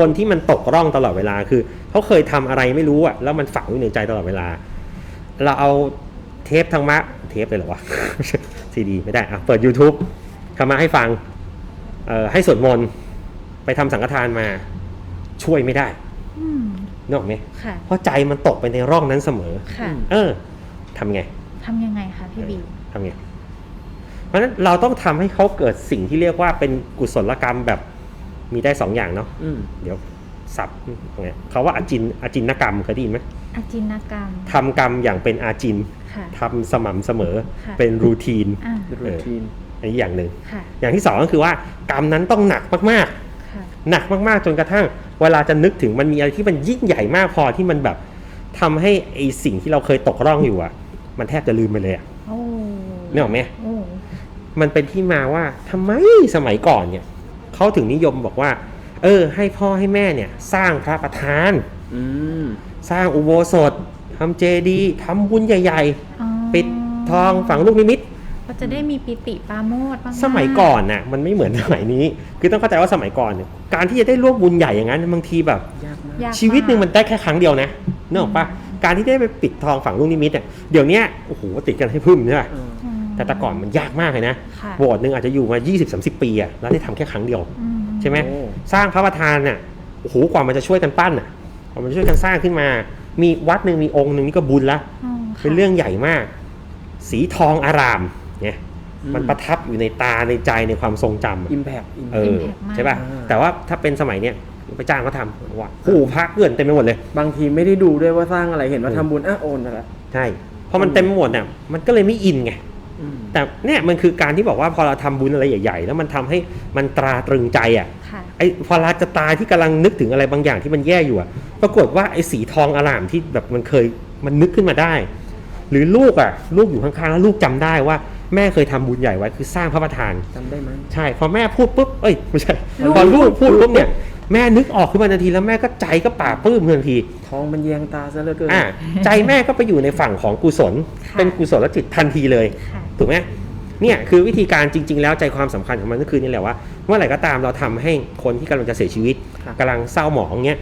คนที่มันตกร่องตลอดเวลาคือเขาเคยทำอะไรไม่รู้อะแล้วมันฝังอยู่ในใจตลอดเวลา เราเอาเทปธรรมะเทปเลยเหรอวะซีดีไม่ได้อะเปิด YouTube ธรรมะให้ฟังเอ่อให้สวดมนต์ไปทำสังฆทานมาช่วยไม่ได้อืมนึกออกไหมค่ะเพราะใจมันตกไปในร่องนั้นเสมอค่ะเออทำไงทำยังไงคะพี่บีทำไง เพราะฉะนั้นเราต้องทำให้เขาเกิดสิ่งที่เรียกว่าเป็นกุศลกรรมแบบ มีได้สองอย่างเนาะอืมเดี๋ยวสับเนี่ยเขาว่าอาจินอาจินกรรมเคยได้ยินไหมอาจินกรรมทำกรรมอย่างเป็นอาจินค่ะ ทำสม่ำเสมอค่ะ เป็นรูทีนอ่ารูทีนอันนี้อย่างหนึ่งค่ะอย่างที่สองก็คือว่ากรรมนั้นต้องหนักมากค่ะๆ หนักมากๆจนกระทั่ง เวลาจะนึกถึงมันมีอะไรที่มันยิ่งใหญ่มากพอที่มันแบบทำให้ไอสิ่งที่เราเคยตกร่องอยู่อะมันแทบจะลืมไปเลยอะโอ้นึกออกไหม โอ้มันเป็นที่มาว่าทำไมสมัยก่อนเนี่ย เขาถึงนิยมบอกว่า เออ ให้พ่อให้แม่เนี่ย สร้างพระประธานอืมสร้างอุโบสถทำเจดีย์ทำบุญใหญ่อ๋อๆปิดทองฝังลูกนิมิตก็จะได้มีปิติปราโมดบ้างสมัยก่อนน่ะมันไม่เหมือนสมัยนี้ คือต้องเข้าใจว่าสมัยก่อนเนี่ยการที่จะได้ร่วมบุญใหญ่อย่างนั้นบางทีแบบยากมากยากชีวิตหนึ่งากมันได้แค่ครั้งเดียวนะนึกออกปะการที่ได้ไปปิดทองฝังลูกนิมิตเนี่ยเดี๋ยวเนี้ยโอ้โหติดกันให้พึ่มใช่ปะเอออืม แต่แต่ก่อนมันยากมากเลยนะค่ะโบสถ์หนึ่งอาจจะอยู่มา 20-30 ปีอะแล้วได้ทำแค่ครั้งเดียว อืใช่ไหมโอ้ สร้างพระประธานน่ะโอ้โหกว่ามันจะช่วยกันปั้นน่ะกว่ามันจะช่วยกันสร้างขึ้นมา มีวัดหนึ่งมีองค์หนึ่งนี่ก็บุญละอ๋อค่ะเป็นเรื่องใหญ่มาก สีทองอารามเนี่ยอืม มันประทับอยู่ในตาในใจในความทรงจำอะอิมแพกอิมเออ Impact มากใช่ป่ะอ่า แต่ว่าถ้าเป็นสมัยเนี้ยไปจ้างเขาทำว่าโอ้โหพระเกลื่อนเต็มไปหมดเลย บางทีไม่ได้ดูด้วยว่าสร้างอะไรเห็นว่าอืมทำบุญอะโอนไปละ ใช่พอมันเต็มไปหมดเนี่ยมันก็เลยไม่อินไงอืม แต่เนี่ยมันคือการที่บอกว่าพอเราทำบุญอะไรใหญ่ ๆ แล้วมันทำให้มันตราตรึงใจอะค่ะไอ้พอเราจะตายที่กำลังนึกถึงอะไรบางอย่างที่มันแย่อยู่อะปรากฏว่าไอ้สีทองอลามที่แบบมันเคยมันนึกขึ้นมาได้ หรือลูกอะลูกอยู่ข้างๆแล้วลูกจำได้ว่าแม่เคยทำบุญใหญ่ไว้คือสร้างพระประธานจำได้ไหมใช่พอแม่พูดปุ๊บเอ้ยไม่ใช่ลูกพอลูกพูดปุ๊บเนี่ยแม่นึกออกขึ้นมาทันทีแล้วแม่ก็ใจก็ป่าบปลื้มทันทีทองมันแยงตาซะเหลือเกินอ่าใจแม่ก็ไปอยู่ในฝั่งของกุศลค่ะเป็นกุศลจิตทันทีเลยค่ะ ถูกไหมเนี่ยคือวิธีการจริง ๆ แล้วใจความสำคัญของมันก็คือนี่แหละว่าเมื่อไหร่ก็ตามเราทำให้คนที่กำลังจะเสียชีวิตครับกำลังเศร้าหมองเนี้ย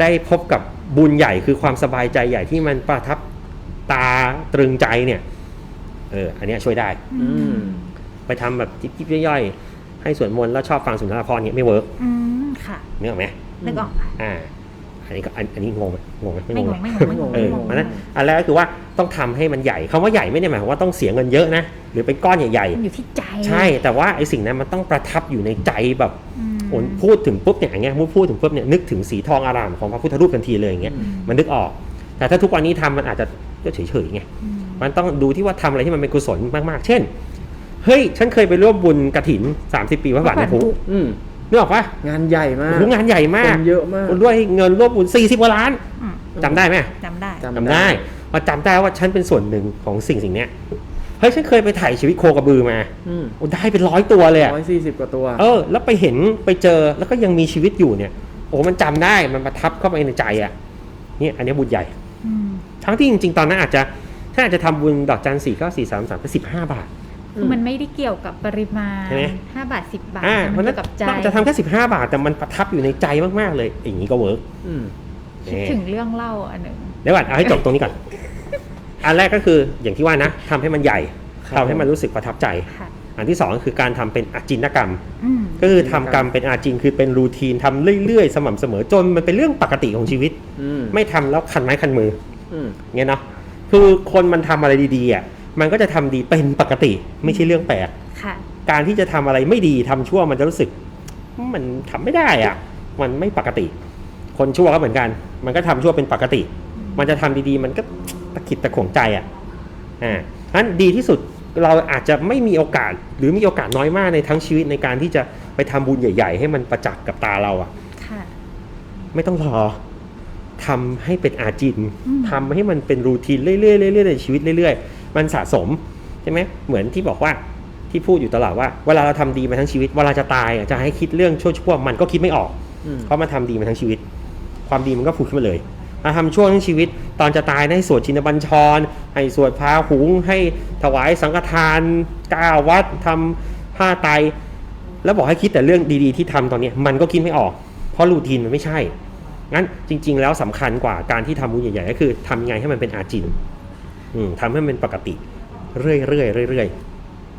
ได้พบกับบุญใหญ่คือความสบายใจใหญ่ที่มันประทับตาตรึงใจเนี่ยเอออันเนี้ยช่วยได้ อืมไปทำแบบจิ๊บๆย่อยๆให้สวดมนต์แล้วชอบฟังสุนทรภรณ์เนี่ยไม่เวิร์กอืมค่ะนึกออกไหมนึกออกค่ะอ่า อันนี้ก็อันอันนี้งงไหมงงไหมไม่งหรงอไม่งงไม่งงเอไม่องงเพราะฉะนั้นอันแรกก็คือว่าต้องทำให้มันใหญ่คำว่าใหญ่ไม่ได้หมายความว่าต้องเสียเงินเยอะนะหรือเป็นก้อนใหญ่มันอยู่ที่ใจๆ ใช่แต่ว่าไอ้สิ่งนั้นมันต้องประทับอยู่ในใจแบบอืมโอนพูดถึงปุ๊บเนี่ยอย่างเงี้ยพูดถึงปุ๊บเนี่ยนึกถึงสีทองอารามของพระพุทธรูปทันทีเลยอย่างเงี้ยอืมมันนึกออก แต่ถ้าทุกวันนี้ทำมันอาจจะก็เฉยๆไงอืมมันต้องดูที่ว่าทำอะไรที่มันเป็นกุศลมากๆ เช่น เฮ้ย ฉันเคยไปร่วมบุญกระถิน 30 ปีพระบาทน้ำพุอืม นึกออกปะงานใหญ่มาโอ้กโหงานใหญ่มากคนเยอะมากด้วยเงินร่วมบุญ40กว่าล้านอืมจำได้ไหมจำได้จำจำได้พอจำได้ว่าฉันเป็นส่วนหนึ่งของสิ่งสิ่งเนี้ยเฮ้ยฉันเคยไปถ่ายชีวิตโคกระบือมาอืมโอ้ได้เป็นร้อยตัวเลยอะ ร้อยสี่สิบกว่าตัว เออ แล้วไปเห็นไปเจอแล้วก็ยังมีชีวิตอยู่เนี่ย โอ้มันจำได้มันประทับเข้าไปในใจอะเนี่ยอันนี้บุญใหญ่ อืมทั้งที่จริงๆ ตอนนั้นอาจจะถ้าอาจจะทำบุญดอกจันสี่เก้าสี่สามสามเป็นสิบห้าบาท คือมันไม่ได้เกี่ยวกับปริมาณใช่ไหมห้าบาทสิบบาทอ่าแต่เพมัราะนฉะนั้นเกี่ยวกับใจเราอาจจะทำแค่สิบห้าบาทแต่มันประทับอยู่ในใจมากๆเลย อย่างนี้ก็เวิร์กอืมคิดถึงเรื่องเล่าอันหนึ่งเดี๋ยวก่อนเอาให้จบตรงนี้ก่อนอันแรกก็คืออย่างที่ว่านะทำให้มันใหญ่ครับทำให้มันรู้สึกประทับใจค่ะอันที่สองก็คือการทำเป็นอาจินกรรมอืมก็คือทำกรรมเป็นอาจินคือเป็นรูทีนทำเรื่อยๆ สม่ำเสมอจนมันเป็นเรื่องปกติของชีวิตอืมไม่ทำแล้วคันไม้คันมืออืมเงี้ยเนาะคือคนมันทำอะไรดีๆอะ มันก็จะทำดีเป็นปกติ ไม่ใช่เรื่องแปลกค่ะการที่จะทำอะไรไม่ดีทำชั่วมันจะรู้สึก มันทำไม่ได้อะมันไม่ปกติ คนชั่วก็เหมือนกัน มันก็ทำชั่วเป็นปกติ มันจะทำดีๆ มันก็ตะขิดตะขวงใจอะอ่าอันดีที่สุดเราอาจจะไม่มีโอกาสหรือมีโอกาสน้อยมากในทั้งชีวิตในการที่จะไปทำบุญใหญ่ ๆ ให้มันประจักษ์กับตาเราอะค่ะไม่ต้องรอทำให้เป็นอาจินอืมทำให้มันเป็นรูทีนเรื่อยๆเรื่อยๆในชีวิตเรื่อย ๆ มันสะสมใช่ไหมเหมือนที่บอกว่าที่พูดอยู่ตลอดว่าเวลาเราทำดีมาทั้งชีวิตเวลาจะตายอะจะให้คิดเรื่องชั่วๆมันก็คิดไม่ออกอืมเพราะมันทำดีมาทั้งชีวิต ความดีมันก็ผุดขึ้นมาเลยมาทำชั่วทั้งชีวิต ตอนจะตายให้สวดชินบัญชร ให้สวดพาหุง ให้ถวายสังฆทานก้าวัดทำผ้าไตรแล้วบอกให้คิดแต่เรื่องดีๆที่ทำตอนเนี้ยมันก็คิดไม่ออก เพราะรูทีนมันไม่ใช่งั้นจริง ๆ แล้วสำคัญกว่าการที่ทำบุญใหญ่ๆก็คือทำยังไงให้มันเป็นอาจิน อืมทำให้มันเป็นปกติเรื่อยๆเรื่อย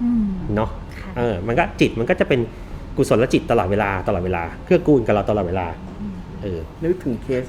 อืมๆเนาะค่ะเออมันก็จิตมันก็จะเป็นกุศลจิตตลอดเวลาตลอดเวลาเพื่อกูลกับเราตลอดเวลาเออ นึกถึงเคส